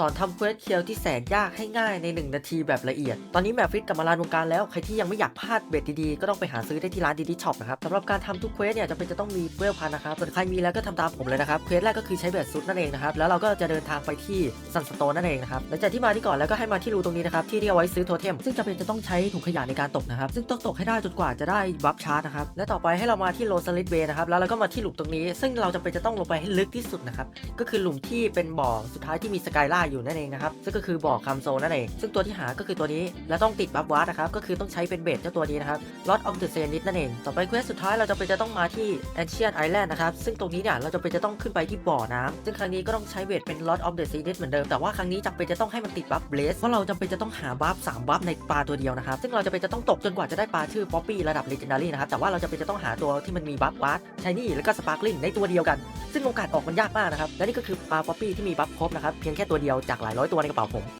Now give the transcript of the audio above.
สอนทำเควสเคียวที่แสนยากให้ง่ายใน 1 นาทีแบบละเอียด ตอนนี้แมฟฟิตกลับมาลานวงการแล้ว ใครที่ยังไม่อยากพลาดเบ็ดดีๆ ก็ต้องไปหาซื้อได้ที่ร้านดีดีช็อปนะครับสำหรับการทำทุกเควสเนี่ยจะเป็นจะต้องมีเวลพันนะครับ ส่วนใครมีแล้วก็ทำตามผมเลยนะครับ เควสแรกก็คือใช้เบ็ดซุดนั่นเองนะครับ แล้วเราก็จะเดินทางไปที่ซันสโตนนั่นเองนะครับ หลังจากที่มาที่ก่อนแล้วก็ให้มาที่รูตรงนี้นะครับ ที่ที่เอาไว้ซื้อโทเทม ซึ่งจะเป็นจะต้องใช้ถุงขยะในการตกนะครับ ซึ่งต้องตกให้ได้จนกว่าจะได้บัฟชาร์นะครับ และต่อไปให้เรามาที่โรสลิดเวนะครับ แล้วเราก็มาที่หลุมตรงนี้ ซึ่งเราจะเป็นจะต้องลงไปให้ลึกที่สุดนะครับ ก็คือหลุมที่เป็นบ่อสุดท้ายที่มีสกายล่าอยู่นั่นเองนะครับซึ่งก็คือบ่อคัมโซนั่นเองซึ่งตัวที่หาก็คือตัวนี้และต้องติดบัฟวาร์ดนะครับก็คือต้องใช้เป็นเบสเจ้าตัวนี้นะครับ Lord of the Zenith นั่นเองต่อไปเควสสุดท้ายเราจะเป็นจะต้องมาที่ Ancient Island นะครับซึ่งตรงนี้เนี่ยเราจะเป็นจะต้องขึ้นไปที่บ่อน้ำซึ่งครั้งนี้ก็ต้องใช้เวทเป็น Lord of the Zenith เหมือนเดิมแต่ว่าครั้งนี้จำเป็นจะต้องให้มันติดบัฟเบสเพราะเราจำเป็นจะต้องหาบัฟสามบัฟในปลาตัวเดียวนะครับซึ่งเราจะเป็นจะต้องตกจนกว่าจะได้ปลาชื่อ Poppy ระดับ Legendary นะครับแต่ว่าเราจะเป็นจะต้องหาตัวที่มันมีบัฟวาร์ด Shiny แล้วก็ Sparkling ในตัวเดียวกัน ซึ่งโอกาสออกมันยากมากนะครับและนี่ก็คือปลา Poppy ที่มีบัฟครบนะครับเพียงแค่ตัวเดียวจากหลายร้อยตัวในกระเป๋าผม